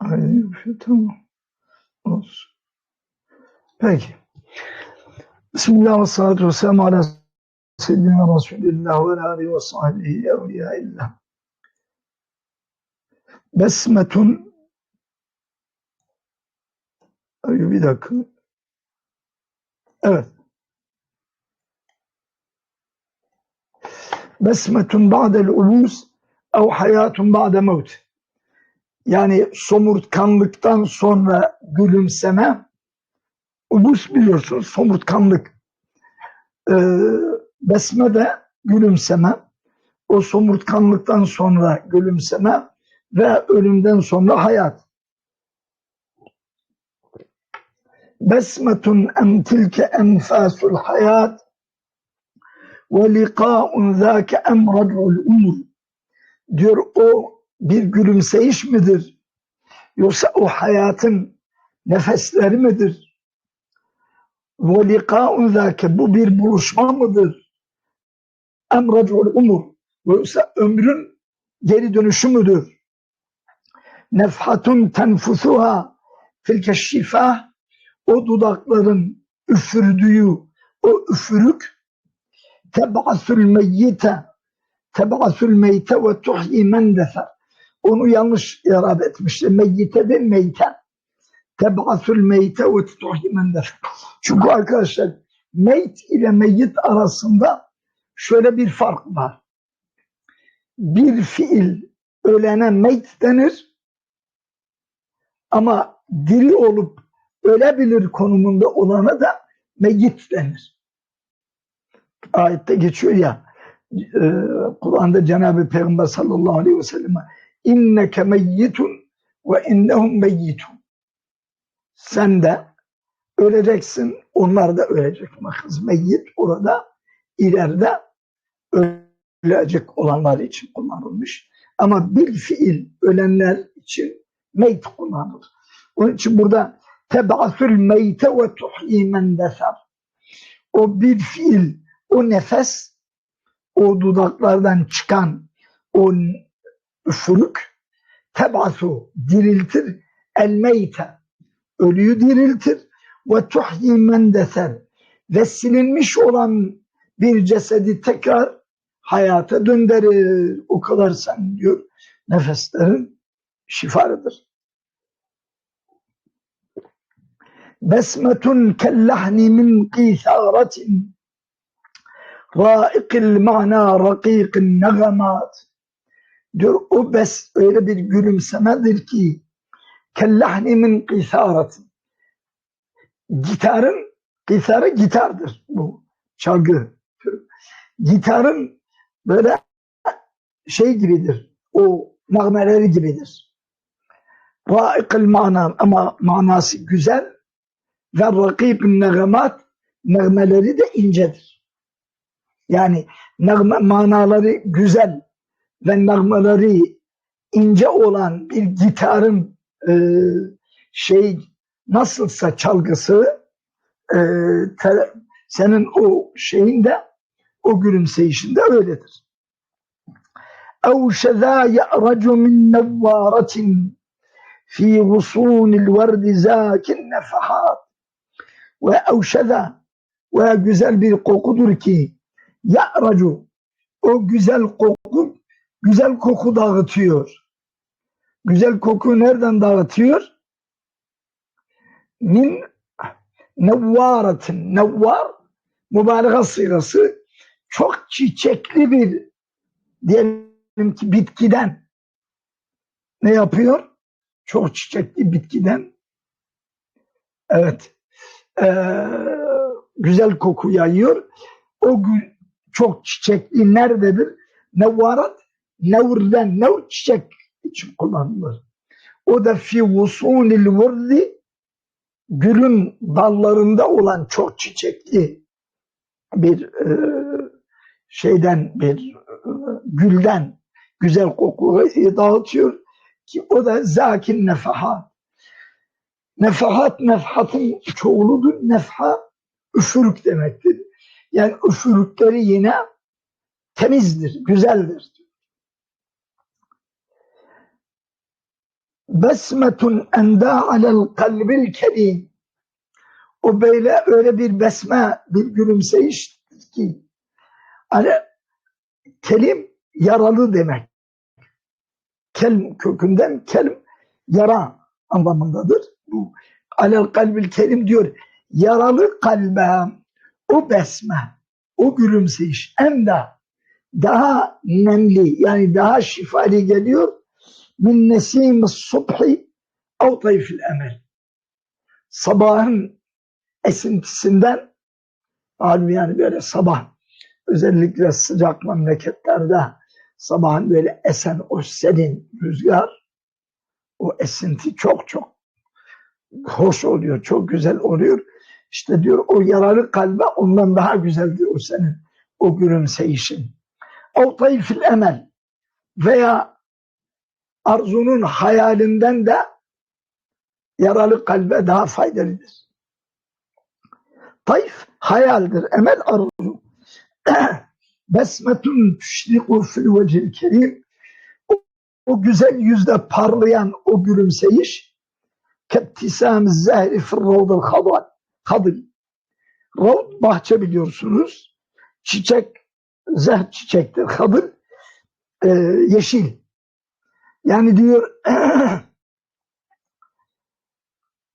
Aynı şey tamam. Olsun. Peki. Bismillah ve salatu ve selamu ala seyyidina ve alihi ve sahbihi evliyaillah. Besmetun Ay, bir dakika. Evet. Besmetun ba'del ulus ev hayatun ba'de mevt. Yani somurtkanlıktan sonra gülümseme ulus biliyorsunuz somurtkanlık. Ee, besme de gülümseme. O somurtkanlıktan sonra gülümseme ve ölümden sonra hayat. Besmetun em tilke enfasul hayat ve liqa'un zâke emrad'ul umur. Diyor o bir gülümseyiş midir? Yoksa o hayatın nefesleri midir? Liqa'un zâke bu bir buluşma mıdır? Emrad'ul umur. Yoksa ömrün geri dönüşü müdür? Nefhatun tenfusuha tilke şifa o dudakların üfürdüğü o üfürük teb'asül meyyite teb'asül meyte ve tuhyi men defer onu yanlış irade etmiştir. Meyyite de meyte teb'asül meyte ve tuhyi men defer çünkü arkadaşlar meyt ile meyyit arasında şöyle bir fark var. Bir fiil ölene meyt denir ama diri olup ölebilir konumunda olana da meyyit denir. Ayette geçiyor ya e, Kur'an'da Cenab-ı Peygamber sallallahu aleyhi ve selleme inneke meyyitun ve innehum meyyitun sen de öleceksin onlar da ölecek. Bakınız meyyit orada ileride ölecek olanlar için kullanılmış. Ama bir fiil ölenler için meyt kullanılır. Onun için burada teb'asül meyte ve tuhyi men deser. O bir fiil, o nefes, o dudaklardan çıkan o üfürük teb'asu diriltir el ölüyü diriltir ve tuhyi men ve silinmiş olan bir cesedi tekrar hayata döndürür. O kadar sen diyor nefeslerin şifarıdır. Besmetun kellahni min qisaratin raikil ma'na rakikin negamat diyor o bes öyle bir gülümsemedir ki kellahni min qisaratin gitarın gitarı gitardır bu çalgı gitarın böyle şey gibidir o nağmeleri gibidir. Raikil mana ama manası güzel ve rakibin negamat nağmeleri de incedir. Yani nağme, manaları güzel ve nağmeleri ince olan bir gitarın e, şey nasılsa çalgısı e, te, senin o şeyinde o gülümseyişinde öyledir. اَوْ شَذَا يَأْرَجُ مِنْ نَوَّارَةٍ فِي غُصُونِ الْوَرْدِ زَاكِ النَّفَحَاتِ ve evşeda ve güzel bir kokudur ki ya'racu o güzel koku güzel koku dağıtıyor. Güzel koku nereden dağıtıyor? Min nevvaratin. Nevvar mübareka sırası çok çiçekli bir diyelim ki bitkiden ne yapıyor? Çok çiçekli bitkiden evet e, güzel koku yayıyor. O çok çiçekli nerededir? Nevvarat, nevrden, nevr çiçek için kullanılır. O da fi vusunil vurdi gülün dallarında olan çok çiçekli bir e, şeyden bir e, gülden güzel koku dağıtıyor ki o da zakin nefahat Nefahat nefhatın çoğuludur. Nefha üfürük demektir. Yani üfürükleri yine temizdir, güzeldir. Besmetun enda alel kalbil kerim. O böyle öyle bir besme, bir gülümseyiş ki hani kelim yaralı demek. Kelim kökünden kelim yara anlamındadır. Bu alel kalbil kelim diyor. Yaralı kalbe o besme, o gülümseyiş hem de daha nemli yani daha şifali geliyor min nesim subhi ev tayfil emel. Sabahın esintisinden malum yani böyle sabah özellikle sıcak memleketlerde sabahın böyle esen o serin rüzgar o esinti çok çok hoş oluyor, çok güzel oluyor. İşte diyor o yaralı kalbe ondan daha güzeldir o senin o gülümseyişin. O tayfil emel veya arzunun hayalinden de yaralı kalbe daha faydalıdır. Tayf hayaldir, emel arzu. Besmetun tüşriku fil vecil kerim. O, o güzel yüzde parlayan o gülümseyiş kettisam zehri fil ravdil hadal. Kadıl. Ravd bahçe biliyorsunuz. Çiçek, zehr çiçektir. Kadıl e, yeşil. Yani diyor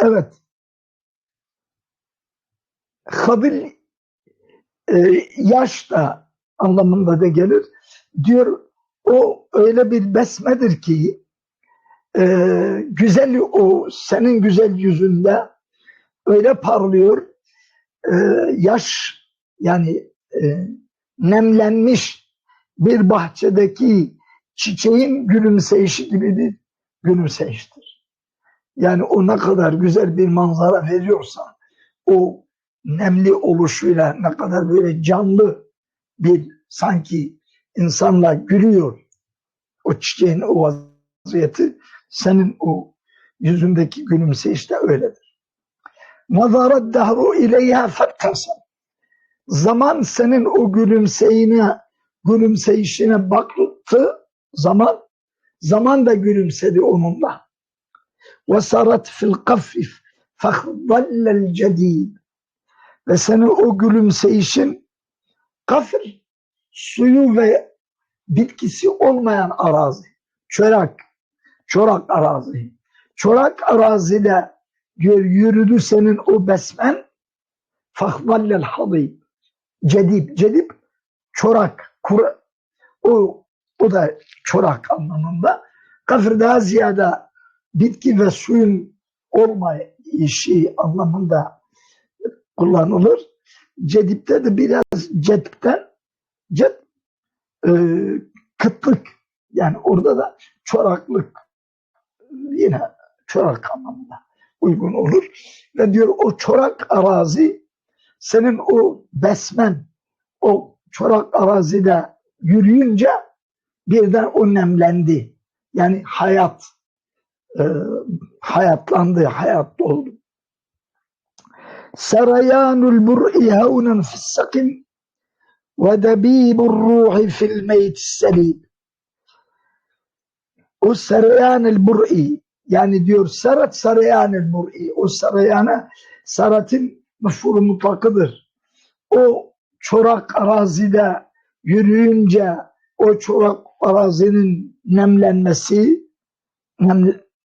evet Habil e, yaş da anlamında da gelir. Diyor o öyle bir besmedir ki e, güzel o senin güzel yüzünde öyle parlıyor e, yaş yani e, nemlenmiş bir bahçedeki çiçeğin gülümseyişi gibi bir gülümseyiştir. Yani o ne kadar güzel bir manzara veriyorsa o nemli oluşuyla ne kadar böyle canlı bir sanki insanla gülüyor o çiçeğin o vaziyeti senin o yüzündeki gülümseyiş de öyledir. Nazaret dahru ileyha fektasam. Zaman senin o gülümseyine, gülümseyişine baktı zaman, zaman da gülümsedi onunla. Ve sarat fil kafif fehdallel cedid. Ve senin o gülümseyişin kafir, suyu ve bitkisi olmayan arazi, çorak, çorak arazi. Çorak arazide diyor yürüdü senin o besmen fahdallel hadib. Cedip, cedip çorak, kuru, o o da çorak anlamında. Kafir daha ziyade bitki ve suyun olmayışı anlamında kullanılır. Cedipte de biraz cedipten ced e, kıtlık yani orada da çoraklık yine çorak anlamında uygun olur. Ve diyor o çorak arazi senin o besmen o çorak arazide yürüyünce birden o nemlendi. Yani hayat e, hayatlandı, hayat doldu. Sarayanul bur'i havnen fissakim ve debibur ruhi fil meyt selim. O sarayanul bur'i yani diyor sarat sarayanul bur'i o sarayana saratın mefhulu mutlakıdır. O çorak arazide yürüyünce o çorak arazinin nemlenmesi nem,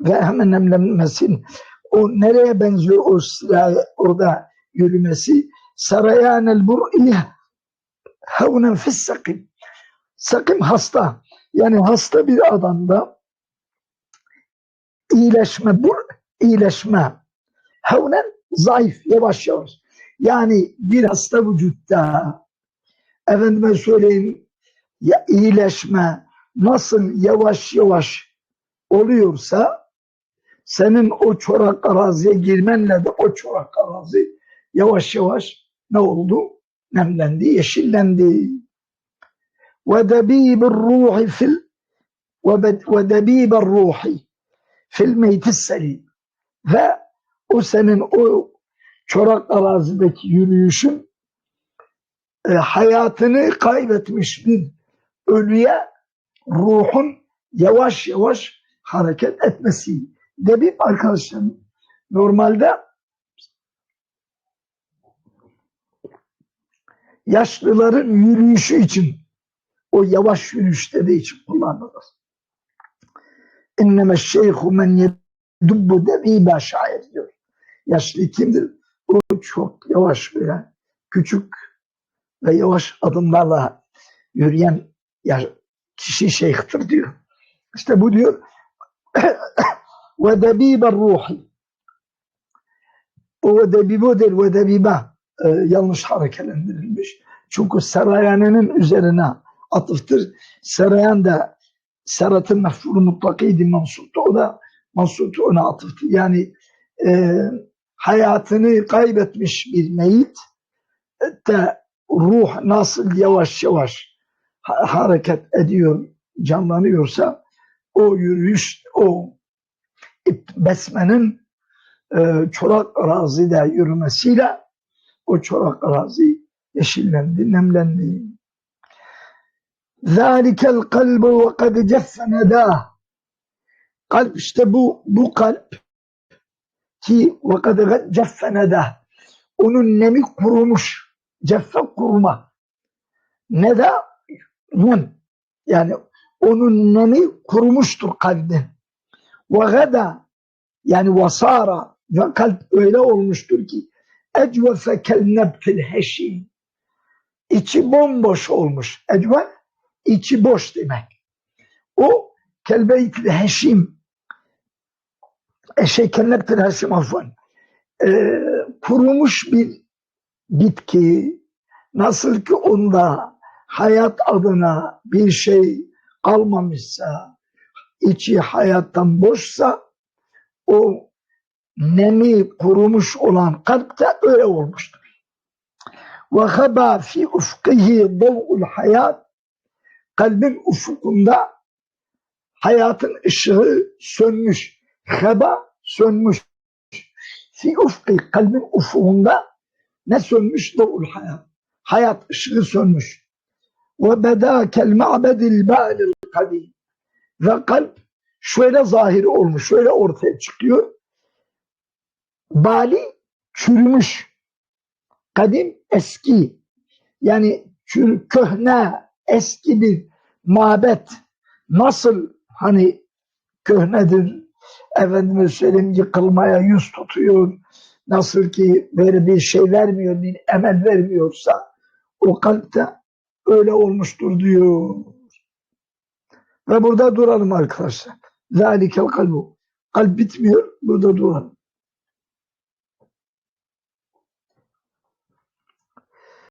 ve hemen nemlenmesi o nereye benziyor o silah orada yürümesi? Sarayanel bur'i havnen fis sakim. Sakim hasta. Yani hasta bir adamda iyileşme bur iyileşme havnen zayıf yavaş yavaş. Yani bir hasta vücutta efendime söyleyeyim ya iyileşme nasıl yavaş yavaş oluyorsa senin o çorak araziye girmenle de o çorak arazi yavaş yavaş ne oldu? Nemlendi, yeşillendi. Ve debibir ruhi fil ve debibir ruhi fil meytis selim. Ve o senin o çorak arazideki yürüyüşün e, hayatını kaybetmiş bir ölüye ruhun yavaş yavaş hareket etmesi. Debip arkadaşlar normalde yaşlıların yürüyüşü için o yavaş yürüyüşleri için kullanılır. İnneme şeyhu men yedubbu debiba şair diyor. Yaşlı kimdir? O çok yavaş böyle küçük ve yavaş adımlarla yürüyen ya, kişi şeyhtir diyor. İşte bu diyor ve debibe ruhi o debibo değil ve debiba e, yanlış hareketlendirilmiş. Çünkü serayanının üzerine atıftır. Serayan da seratın mef'ulu mutlakıydı mansuptu. O da mansuptu ona atıftır. Yani e, hayatını kaybetmiş bir meyit de ruh nasıl yavaş yavaş hareket ediyor, canlanıyorsa o yürüyüş, o ip- besmenin e, çorak arazide yürümesiyle o çorak arazi yeşillendi, nemlendi. ذَٰلِكَ الْقَلْبُ وَقَدْ جَفَّ نَدَاهِ Kalp işte bu, bu kalp ki وَقَدْ جَفَّ نَدَاهِ onun nemi kurumuş. Ceffe kuruma. Ne de nem. Yani onun nemi kurumuştur kalbin. Ve gada yani vasara ve kalp öyle olmuştur ki ecvefe kel nebtil heşim. İçi bomboş olmuş. Ecve içi boş demek. O kelbeytil heşim eşey kel nebtil heşim afwan. Ee, kurumuş bir bitki nasıl ki onda hayat adına bir şey kalmamışsa içi hayattan boşsa o nemi kurumuş olan kalp de öyle olmuştur. Ve haba fi ufkihi dav'ul hayat kalbin ufukunda hayatın ışığı sönmüş. Heba sönmüş. Fi ufki kalbin ufukunda ne sönmüş? Dav'ul hayat. Hayat ışığı sönmüş. Kel ma'bedil ba'lil kadim. Ve kalp şöyle zahiri olmuş, şöyle ortaya çıkıyor. Bali çürümüş. Kadim eski. Yani çür, köhne, eski bir mabet. Nasıl hani köhnedir, efendime söyleyeyim yıkılmaya yüz tutuyor. Nasıl ki böyle bir şey vermiyor, bir emel vermiyorsa o kalpte öyle olmuştur diyor. Ve burada duralım arkadaşlar. Zalikel kalbu. Kalp bitmiyor, burada duralım.